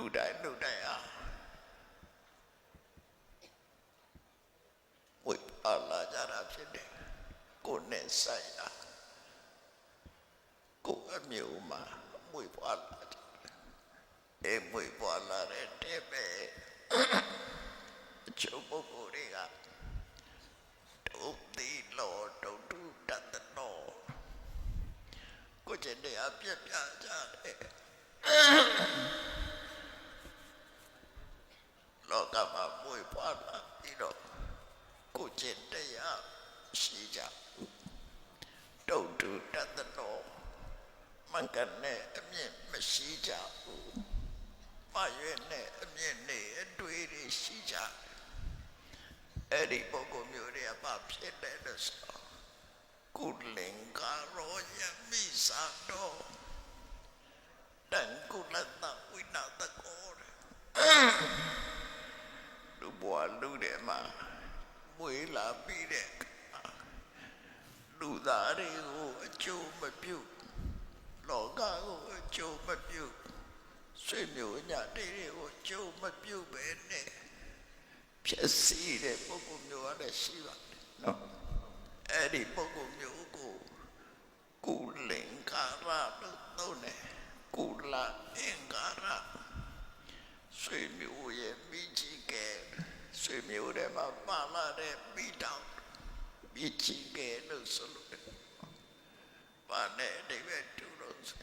လူတိုင်းလူတိုင်းအားဝိပါလာကြတာဖြစ်တယ်ကိုယ်နဲ့ဆိုင်တာကိုယ်အမျိုးမှာဝိပါလာကြတယ်အဲဝိပါလာတဲ့တဲ့ပဲအချို့ပုဂ္ဂိုလ်တွေကဒုတိလောဒုတုတတနောကိုယ်ကျင့်တဲ့အပြည့်ပြကြတယ် လောကမှာမွေဖွားလာပြီးတော့ကိုယ်ကျင့်တရားရှိကြတုတ်တူတတ်တော်မင်္ဂနဲ့အမြင့်မရှိကြဘူးမရွေနဲ့အမြင့်နဲ့အတွေ့တွေရှိကြအဲ့ဒီပုဂ္ဂိုလ်မျိုးတွေကဘာဖြစ်တယ်လို့ဆိုတော့ကုလင်္ကာရောယမိသာတော်တန်ကုလတဝိနာတကောတဲ့ လူဘွားလူတယ်မှာမွေးလာပြီးတဲ့အခါလူသားတွေကိုအကျိုးမပြုလောကကိုအကျိုးမပြုဆွေမျိုးညာတေးတွေကိုအကျိုးမပြုပဲနဲ့ဖြစ်စီတဲ့ပုဂ္ဂိုလ်မျိုးကလည်းရှိပါတယ်နော်အဲ့ဒီပုဂ္ဂိုလ်မျိုးကိုကုလင်္ကာရလို့သုံးတယ်ကုလအင်္ကာရ ဆွေမျိုးရဲ့မိကြီးကဲဆွေမျိုးတွေမှာပါလာတဲ့မိတောင်မိကြီးကဲလို့ဆိုလို့တယ်။ဘာနဲ့အတိပဲတူလို့ဆို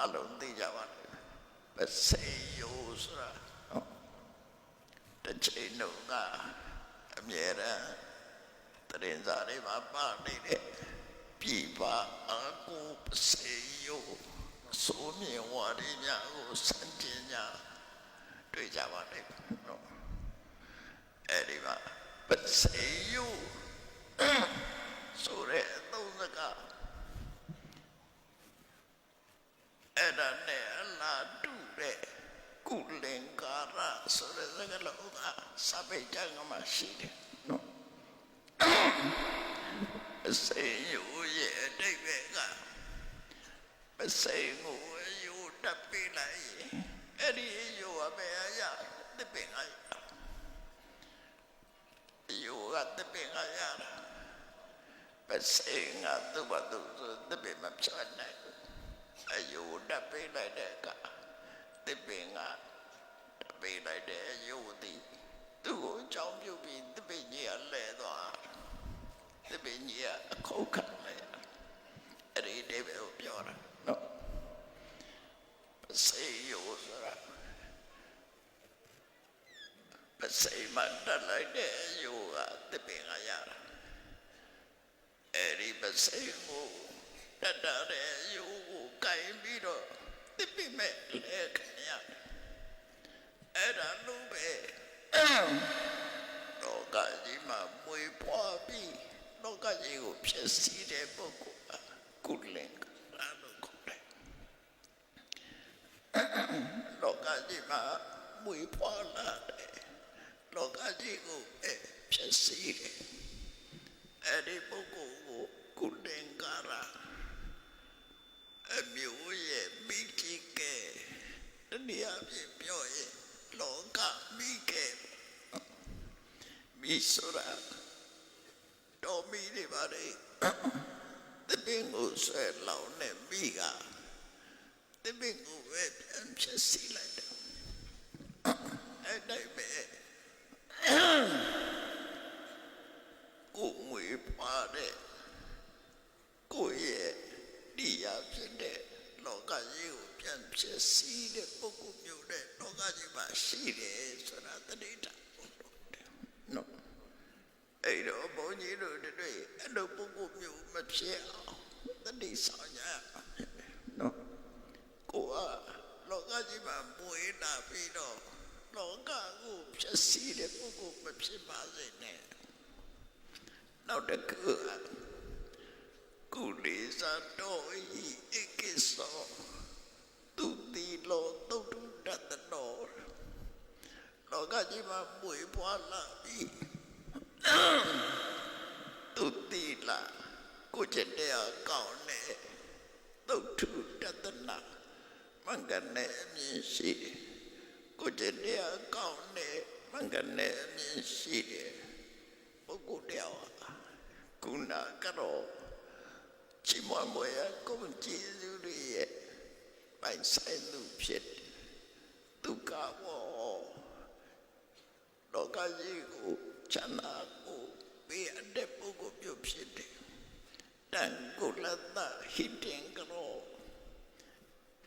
အလုံးသိကြပါလေ။ပစေယိုဆိုတာနော်တစ်ချိန်တော့ကအမြဲတမ်းတရင်စားတွေမှာပါနေတဲ့ပြည်ပါအကူပစေယိုဆိုမြင်ဝါရီများကိုစံကျင်ညာ တွေ့ကြပါလိမ့်မယ်နော်အဲ့ဒီမှာပစေယုဆိုတဲ့အသုံးစကားအဲ့ဒါနဲ့အလားတူတဲ့ကုလင်္ကာရဆိုတဲ့စကားလုံးကစပိတ်ကြကမှရှိတယ်နော်ပစေယုရဲ့အတိတ်ပဲကပစေကိုအယူတက်ပေးလိုက်ရင် အဲ့ဒီအယူကဘယ်အရာတပင်ကရအယူကတပင်ကရတာပစေငါသူ့ဘာသူဆိုတပင်မဖြတ်နိုင်ဘူးအယူတက်ပေးလိုက်တဲ့အခါတပင်ကတက်ပေးလိုက်တဲ့အယူသည်သူ့ကိုအကြောင်းပြုပြီးတပင်ကြီးကလဲသွားတပင်ကြီးကအခုတ်ခံလိုက်အဲ့ဒီတေဘယ်ကိုပြောတာနော် စေယောဆိုတာပစေမတက်လိုက်တဲ့ယောကတပင်ကရတာအဲ့ဒီပစေကိုတက်တာတဲ့ယောကိုကင်ပြီးတော့တပင်မဲ့လဲခင်ရအဲ့ဒါလို့ပဲလောကကြီးမှာမွေပွားပြီးလောကကြီးကိုဖြစ်စီတဲ့ပုဂ္ဂိုလ်ကကုလင်္ကာလို့ခေါ်တယ် လော ကကြီးမှာမွေဖွာလာတယ်လောကကြီးကိုအဲဖြစ်စီတယ်အဲ့ဒီပုဂ္ဂိုလ်ကိုကုလင်္ကာရအမျိုးရဲ့မိကြီးကဲတနည်းအားဖြင့်ပြောရင်လောကမိကဲမိဆိုရာတော်မိတွေပါလေတပင်ကိုဆွဲလောင်းနေမိကတပည့်ကိုပဲပြန်ဖြစ်စီလိုက်တယ် အဲ့တိုင်းပဲကိုငွေပါတဲ့ကိုရဲ့ဒီရဖြစ်တဲ့လောကကြီးကိုပြန်ဖြစ်စီတဲ့ပုဂ္ဂိုလ်မျိုးတဲ့လောကကြီးမှာရှိတယ်ဆိုတာတတိတာနော်အဲ့တော့ဘုန်းကြီးတို့တွေအဲ့လိုပုဂ္ဂိုလ်မျိုးမဖြစ်အောင်တတိဆောင်ကြရမယ်နော်ကိုကလောကကြီးမှာမွေးလာပြီးတော့ လောကကိုဖြစ်စီတဲ့ပုဂ္ဂိုလ်မဖြစ်ပါစေနဲ့နောက်တစ်ခုကကုလေးစားတော်ဤအကိသောသူတိလောတုတ်တုတတတော်လောကကြီးမှာမွေးဖွားလာပြီးသူတိလာကိုကျင့်တဲ့အကောင်းနဲ့သုတ်ထုတတနာမင်္ဂနဲ့အမြင်ရှိတယ် ကိုမှန်ကန်တဲ့အမြင်ရှိတယ်ပုဂ္ဂိုလ်တယောက်ဟာကုနာကတော့ချီးမွမ်းမွေရကိုယ်ကြည်သူတွေရဲ့ပိုင်ဆိုင်သူဖြစ်တယ်ဒုက္ခဘောလောကကြီးကိုချမ်းသာကိုပေးအပ်တဲ့ပုဂ္ဂိုလ်မျိုးဖြစ်တယ်တန်ကိုလတ်တာဟိတင်ကတော့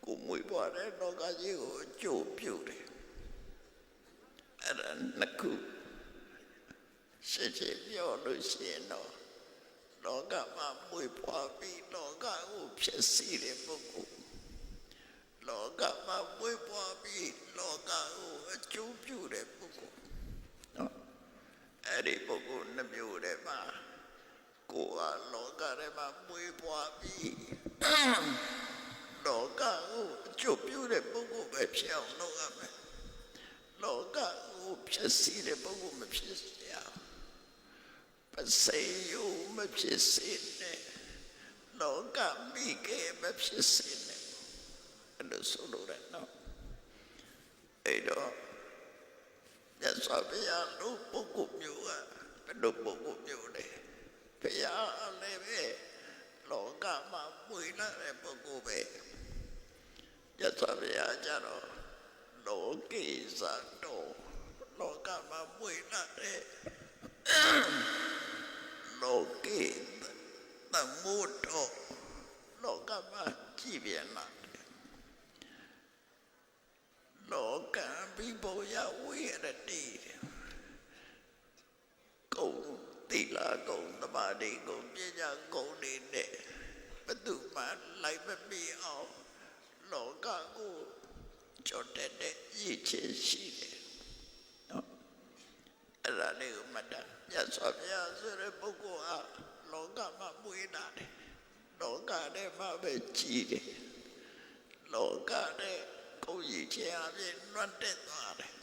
ကိုမွေးပွားတဲ့လောကကြီးကိုအကျိုးပြုတယ် အဲ့ဒါနှစ်ခုရှင်းရှင်းပြောလို့ရှိရင်တော့လောကမှာမွေးဖွားပြီးလောကကိုဖြစ်စီတဲ့ပုဂ္ဂိုလ်လောကမှာမွေးဖွားပြီးလောကကိုအကျိုးပြုတဲ့ပုဂ္ဂိုလ်နော်အဲ့ဒီပုဂ္ဂိုလ်နှမျိုးတည်းမှာကိုယ်ကလောကထဲမှာမွေးဖွားပြီးလောကကိုအကျိုးပြုတဲ့ပုဂ္ဂိုလ်ပဲဖြစ်အောင်လုပ်ရမယ် လောကကိုဖြစ်စီတဲ့ပုဂ္ဂိုလ်မဖြစ်စေရပစေယုမဖြစ်စေနဲ့လောကမိကေမဖြစ်စေနဲ့အဲ့လိုဆိုလို့ရနော်အဲ့တော့မြတ်စွာဘုရားတို့ပုဂ္ဂိုလ်မျိုးကဘယ်လိုပုဂ္ဂိုလ်မျိုးလဲဘုရားလည်းပဲလောကမှာမွေလာတဲ့ပုဂ္ဂိုလ်ပဲမြတ်စွာဘုရားကြတော့ လောကေဇာတောလောကမှာမွေလာတဲ့လောကေတမို့တော့လောကမှာကြည်ပြန်လာတယ်လောကဘိဘောယဝိရတိကုံတိလာကုံသမာဓိကုံပညာကုံနေနဲ့ဘယ်သူမှလိုက်မပြီးအောင်လော ကကိုကြော်တက်တဲ့ရည်ချင်းရှိတယ်နော်အဲ့ဒါလေးကိုမှတ်တာမြတ်စွာဘုရားဆိုတဲ့ပုဂ္ဂိုလ်ဟာလောကမှာမွေးလာတယ်လောကထဲမှာပဲကြီးတယ်လောကထဲကိုယ်ရည်ချင်းအပြင်လွတ်တက်သွားတယ်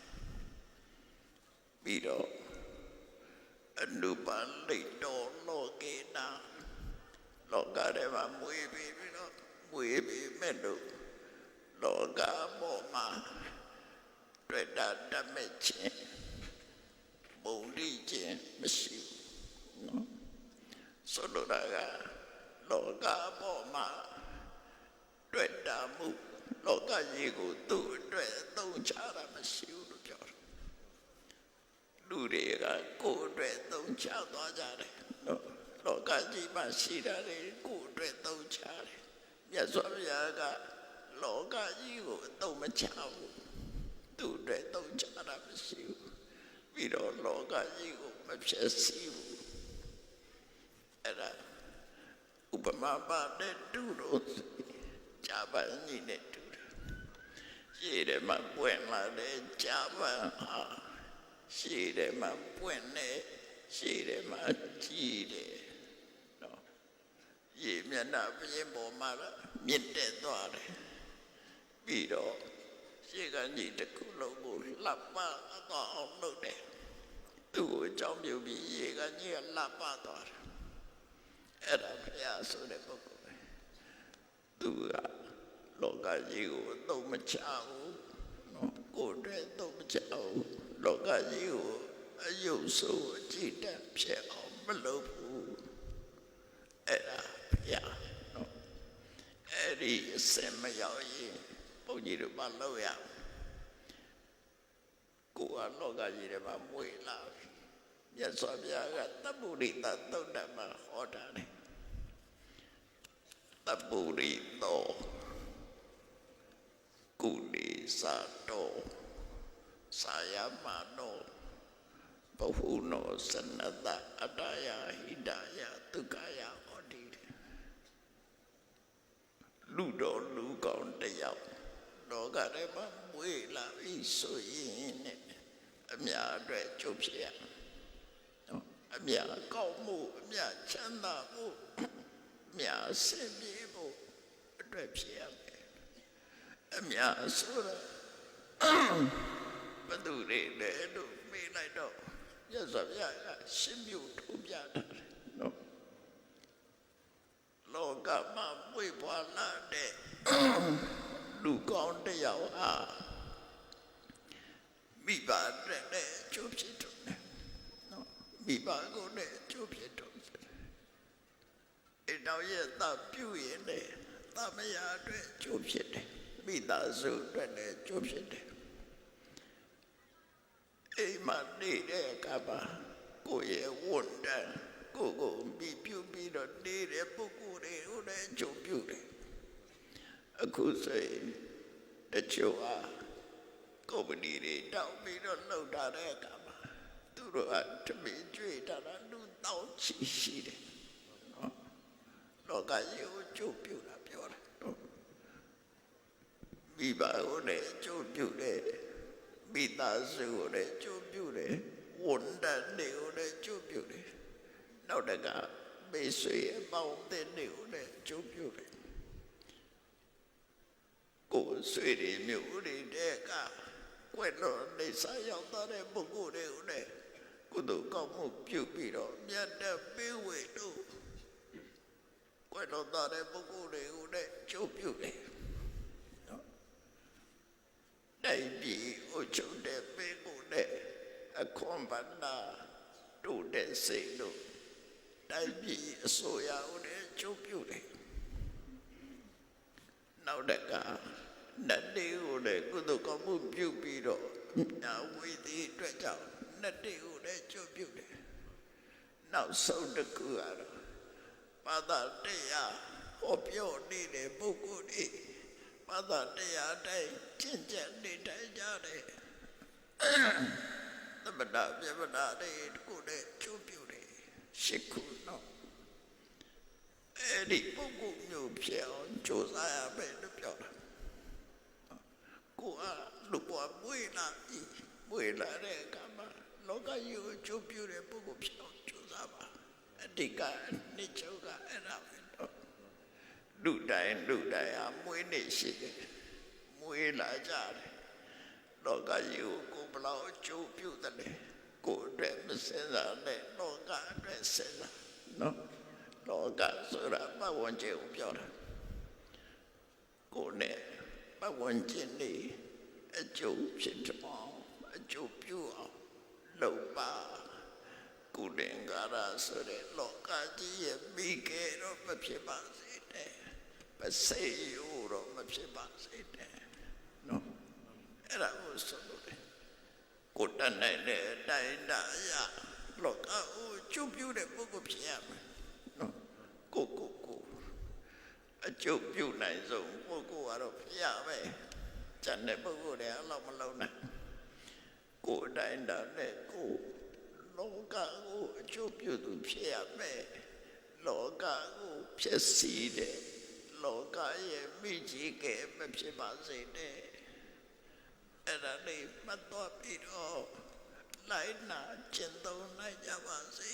ပြီးတော့အနုပါလိတ်တော်လောကေနာလောကထဲမှာမွေးပြီးပြီးတော့မွေးပြီးမဲ့လို့ လောကပေါ်မှာတွေ့တာတတ်မဲ့ခြင်းဘုံလိခြင်းမရှိဘူးနော်ဆိုလိုတာကလောကပေါ်မှာတွေ့တာမှုလောကကြီးကိုသူ့အတွက်အသုံးချတာမရှိဘူးလို့ပြောတယ်လူတွေကကိုယ်အတွက်သုံးချသွားကြတယ်နော်လောကကြီးမှာရှိတာတွေကိုယ်အတွက်သုံးချတယ်မြတ်စွာဘုရားက လောကကြီးကိုအတုံးမချဘူးသူ့အတွက်တုံးချတာမရှိဘူးပြီးတော့လောကကြီးကိုမဖြစ်စီဘူးအဲ့ဒါဥပမာပါတဲ့တူလို့ကြာပန်ကြီးနဲ့တူတယ်ရှေ့တယ်မှာပွင့်လာတဲ့ကြာပန်ဟာရှေ့တယ်မှာပွင့်နေရှေ့တယ်မှာကြီးတယ်နော်ရေမျက်နှာပြင်ပေါ်မှာမြင့်တက်သွားတယ် ပြီးတော့ရှေ့ကညီတစ်ခုလုံးကိုလှပ်ပသွားအောင်လုပ်တယ်သူ့ကိုအကြောင်းပြုပြီးရေကညီကလှပ်ပသွားတယ်အဲ့ဒါဘုရားဆိုတဲ့ပုဂ္ဂိုလ်ပဲသူကလောကကြီးကိုအသုံးမချဘူးနော်ကိုယ်တည်းသုံးမချဘူးလောကကြီးကိုအယုတ်ဆိုးအကြည့်တက်ဖြစ်အောင်မလုပ်ဘူးအဲ့ဒါဘုရားနော်အဲ့ဒီအစင်မရောက်ရင် ဘုန်းကြီးတို့မလုပ်ရဘူးကိုယ်ကလောကကြီးထဲမှာမွေလာပြီမြတ်စွာဘုရားကတပ္ပုရိသသုတ်တမှာဟောတာလေတပ္ပုရိသောကုလိစာတောစာယမနောဘဟုနောစနတအတ္တယဟိတယဒုက္ခယဟောတိလူတော်လူကောင်းတယောက် လောကထဲမှာမွေးလာပြီဆိုရင်နဲ့အများအတွက်ကျုပ်ဖြစ်ရနော်အများကောင်းမှုအများချမ်းသာမှုအများဆင်ပြေမှုအတွက်ဖြစ်ရမယ်အများဆိုတော့ဘယ်သူတွေလဲလို့မေးလိုက်တော့ရသော်ဗျာကရှင်းပြထုတ်ပြတယ်နော်လောကမှာပွေပွားလာတဲ့ လူကောင်းတစ်ယောက်ဟာမိဘတဲ့ကျိုးဖြစ်တော့တယ်နော်မိဘကိုလည်းကျိုးဖြစ်တော့တယ်အတော်ရဲ့သပြုရင်လည်းသမယာအတွက်ကျိုးဖြစ်တယ်မိသားစုအတွက်လည်းကျိုးဖြစ်တယ်အိမ်မှာနေတဲ့အခါမှာကိုယ့်ရဲ့ဝန်တန်းကိုယ့်ကိုမိပြုပြီးတော့နေတဲ့ပုဂ္ဂိုလ်တွေကိုလည်းကျိုးပြုတယ် အခုဆိုရင်တချို့ဟာကုမ္ပဏီတွေတောင်းပြီးတော့လှုပ်တာတဲ့အခါမှာသူတို့ကတမင်ကြွေတာလားလူတောင်းချီရှိတယ်နော်လောကကြီးကိုကျိုးပြုတာပြောတယ်နော်မိဘကိုလည်းကျိုးပြုတယ်မိသားစုကိုလည်းကျိုးပြုတယ်ဝန်တန်းတွေကိုလည်းကျိုးပြုတယ်နောက်တကမေဆွေအပေါင်းအသင်းတွေကိုလည်းကျိုးပြုတယ် ကိုယ်ဆွေတွေမျိုးတွေတဲ့ကကွယ်တော်နေစာရောက်သွားတဲ့ပုဂ္ဂိုလ်တွေကိုလည်းကုသိုလ်ကောင်းမှုပြုပြီးတော့မြတ်တဲ့ပေးဝေတို့ကွယ်တော်သွားတဲ့ပုဂ္ဂိုလ်တွေကိုလည်းကျုပ်ပြုတယ်နော်တိုက်ပြီးအချုပ်တဲ့ပေးကိုလည်းအခွန်ပန္နာတို့တဲ့စိတ်တို့တိုက်ပြီးအစိုးရကိုလည်းကျုပ်ပြုတယ် နောက်တကနတ်တွေကိုလည်းကုသိုလ်ကောင်းမှုပြုပြီးတော့ညာဝိသီအတွက်ကြောင့်နတ်တွေကိုလည်းကြွပြုတယ်။နောက်ဆုံးတစ်ခုကတော့ဘာသာတရားဟောပြောနေတဲ့ပုဂ္ဂိုလ်တွေဘာသာတရားတိုင်းကျင့်ကြံနေတိုင်းကြတယ်။သမဏပြမနာတွေကိုလည်းကြွပြုတယ်ရှိခုနော် အဲ့ဒီပုဂ္ဂိုလ်မျိုးဖြစ်အောင်ကြိုးစားရမယ်လို့ပြောတာကိုကလူဘဝမွေးလာပြီမွေးလာတဲ့အခါမှာလောကကြီးကိုကြိုးပြတဲ့ပုဂ္ဂိုလ်ဖြစ်အောင်ကြိုးစားပါအတိတ်ကနေချုပ်ကအဲ့ဒါပဲတော့လူတိုင်းလူတိုင်းအမွေးနေရှိတယ်မွေးလာကြတယ်လောကကြီးကိုကိုယ်ဘယ်လောက်ကြိုးပြုတယ်လဲကိုယ်အတွက်မစင်စားနဲ့လောကအတွက်စင်စားနော် လောကဆိုတာပတ်ဝန်းကျင်ကိုပြောတာကိုယ်နဲ့ပတ်ဝန်းကျင်နေအကျိုးဖြစ်တော့အကျိုးပြုအောင်လုပ်ပါကုလင်္ကာရဆိုတဲ့လောကကြီးရဲ့မိကေတော့မဖြစ်ပါစေနဲ့ပစေယူတော့မဖြစ်ပါစေနဲ့နော်အဲ့ဒါကိုဆိုလို့တယ်ကိုယ်တတ်နိုင်တဲ့အတိုင်းတာအရလောကကိုကျုပ်ပြုတဲ့ပုဂ္ဂိုလ်ဖြစ်ရမယ်နော် ကိုကိုကိုအကျုပ်ပြုတ်နိုင်ဆုံးပုဂ္ဂိုလ်ကတော့ဖျားပဲကျန်တဲ့ပုဂ္ဂိုလ်တွေအဲ့လောက်မလုံးနိုင်ကိုယ်အတိုင်းတာနဲ့ကိုလောကကိုအကျုပ်ပြုတ်သူဖြစ်ရမယ်လောကကိုဖြစ်စီတဲ့လောကရဲ့မိကြီးကဲမဖြစ်ပါစေနဲ့အဲ့ဒါလေးမှတ်တော့ပြီးတော့လိုက်နာကျင့်သုံးနိုင်ကြပါစေ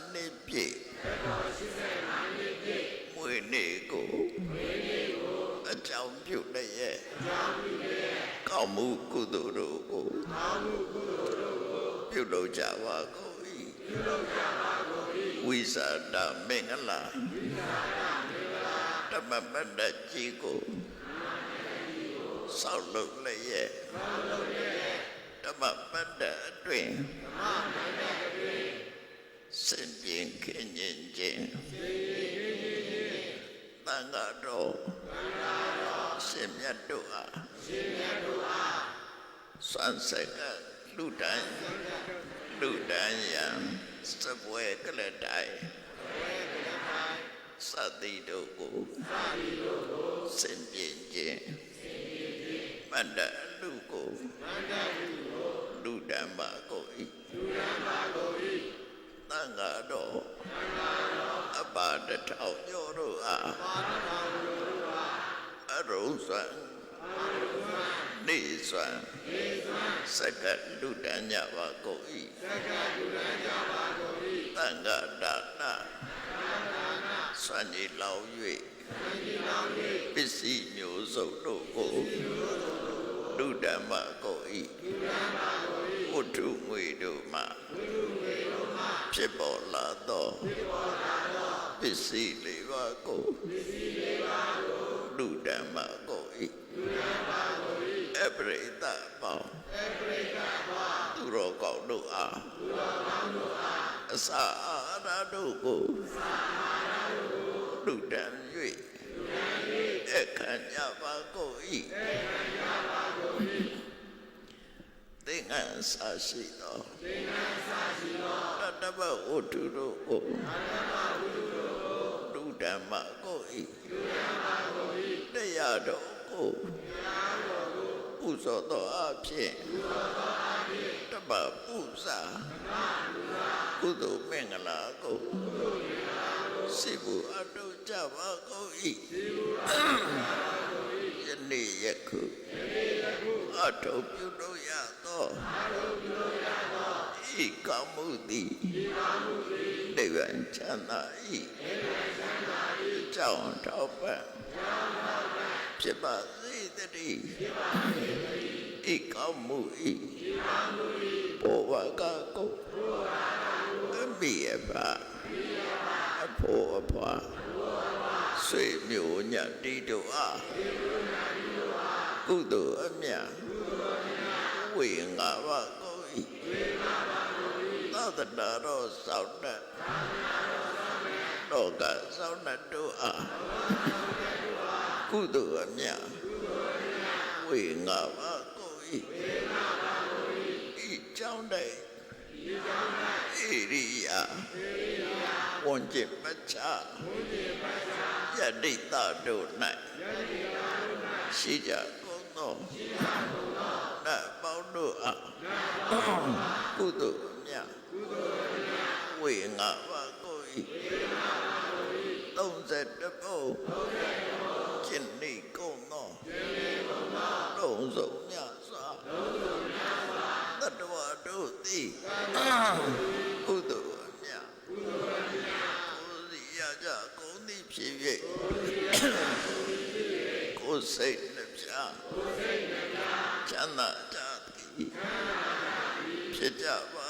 85နှစ်ပြည့်မွေနေကိုအကြောင်းပြုလျက်ကောင်းမှုကုသိုလ်တို့ကိုပြုလုပ်ကြပါကုန်၏ဝိသဒမင်္ဂလာဓမ္မပတ္တကြီးကိုဆောက်လုပ်လျက်ဓမ္မပတ္တအတွင် စင်ပြင်းခင်ញင်ခြင်းတန်ဃာတော်ရှင်မြတ်တို့အားစွမ်းစက်ကလူတိုင်းလူတိုင်းယံစပွဲကလတိုင်းစသည်တို့ကိုစင်ပြင်းခြင်းန္တလူကိုမန္တလူကိုလူဓမ္မကိုဤလူဓမ္မကိုဤ တန်ဃာတော်တန်ဃာတော်အပါတထောင်ညောတို့အားအပါတထောင်ညောတို့အားအရုံးစွမ်းအရုံးစွမ်းနေစွမ်းနေစွမ်းစကလူတန်းကြပါကိုဤစကလူတန်းကြပါကိုဤတန်ဃာဒါနစွမ်းကြီးလောင်၍ပစ္စည်းမျိုးစုံတို့ကိုလူဓမ္မကိုဤဝတ္ထုငွေတို့မှ ဖြစ်ပေါ်လာသောပစ္စည်းလေးပါးကိုလူဓမ္မကိုဤအပရိသပေါင်းသူတော်ကောင်းတို့အားအစာအာဟာရတို့ကိုလူတန်း၍အခမ်းကြပါကိုဤသင်္ကန်းစာရှိသောသင်္ကန်းစာရှိ သောတတ္တဝဝတ္ထုတို့ကိုလူဓမ္မကိုဤတရားတော်ကိုဥသောသောအဖြစ်တပ္ပပူဇာကုသိုလ်မင်္ဂလာကိုစေဖို့အတုကြပါကုန်၏ယနေ့ယခုအတုပြုလို့ရသော ဤကောင်းမှုသည်နိဗ္ဗာန်ချမ်းသာ၏ကြောင်းထောက်ပံ့ဖြစ်ပါစေတည်းဤကောင်းမှု၏ဘောဝကကိုအမိအဖအဖို့အဖွာဆွေမျိုးညတိတို့အားကုသိုလ်အမြတ်ဝေငါပါကို၏သာ သနာတော်ဆောင်တတ်တော့ကဆောင်တတ်တို့အားကုသိုလ်အမြတ်ဝေငါပါကို၏ဤကြောင့်တဲ့ဣရိယာဝန်ကျင်ပချယတိတတို့၌ရှိကြကုန်သောနတ်ပေါင်းတို့အားကုသိုလ်အမြတ် ဝေငါပါကို၏30ပုကျင့်နေကုန်သောလုံးစုံမြတ်စွာတတ္တဝါတို့သည်ကုသိုလ်အမြတ်ကိုယ်စီရကြကုန်သည်ဖြစ်၍ကိုယ်စိတ်နှပြချမ်းသာကြသည်ဖြစ်ကြပါ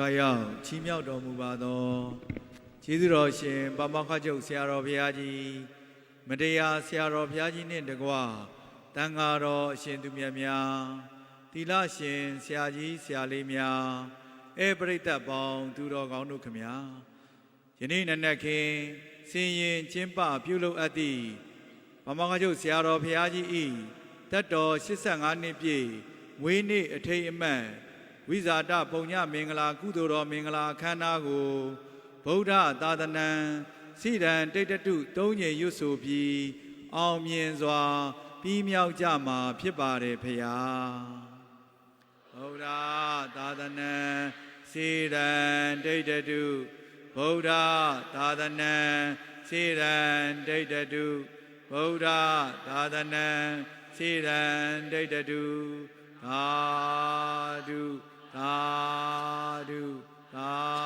ကြွားရောက်ချီးမြှောက်တော်မူပါသောကျေးဇူးတော်ရှင်ပမခကျုပ်ဆရာတော်ဘုရားကြီးမတရားဆရာတော်ဘုရားကြီးနှင့်တကွတန်ဃာတော်အရှင်သူမြတ်များသီလရှင်ဆရာကြီးဆရာလေးများအဲပရိသတ်ပေါင်းသူတော်ကောင်းတို့ခမညာယနေ့နက်နက်ခင်းစင်ရင်ကျင်းပပြုလုပ်အပ်သည့်ပမခကျုပ်ဆရာတော်ဘုရားကြီးဤတတ်တော်85နှစ်ပြည့်မွေးနေ့အထိမ်းအမှတ် ဝိဇာတပုံညမင်္ဂလာကုသိုလ်တော်မင်္ဂလာအခမ်းအနားကိုဗုဒ္ဓသာသနံစိဒံတိတ်တတုသုံးညင်ရွတ်ဆိုပြီးအောင်မြင်စွာ ပြီးမြောက်ကြမှာဖြစ်ပါတယ်ဖေယာဗုဒ္ဓသာသနံစိဒံတိတ်တတုဗုဒ္ဓသာသနံစိဒံတိတ်တတုဗုဒ္ဓသာသနံစိဒံတိတ်တတုသာဓု သာဓုသာဓု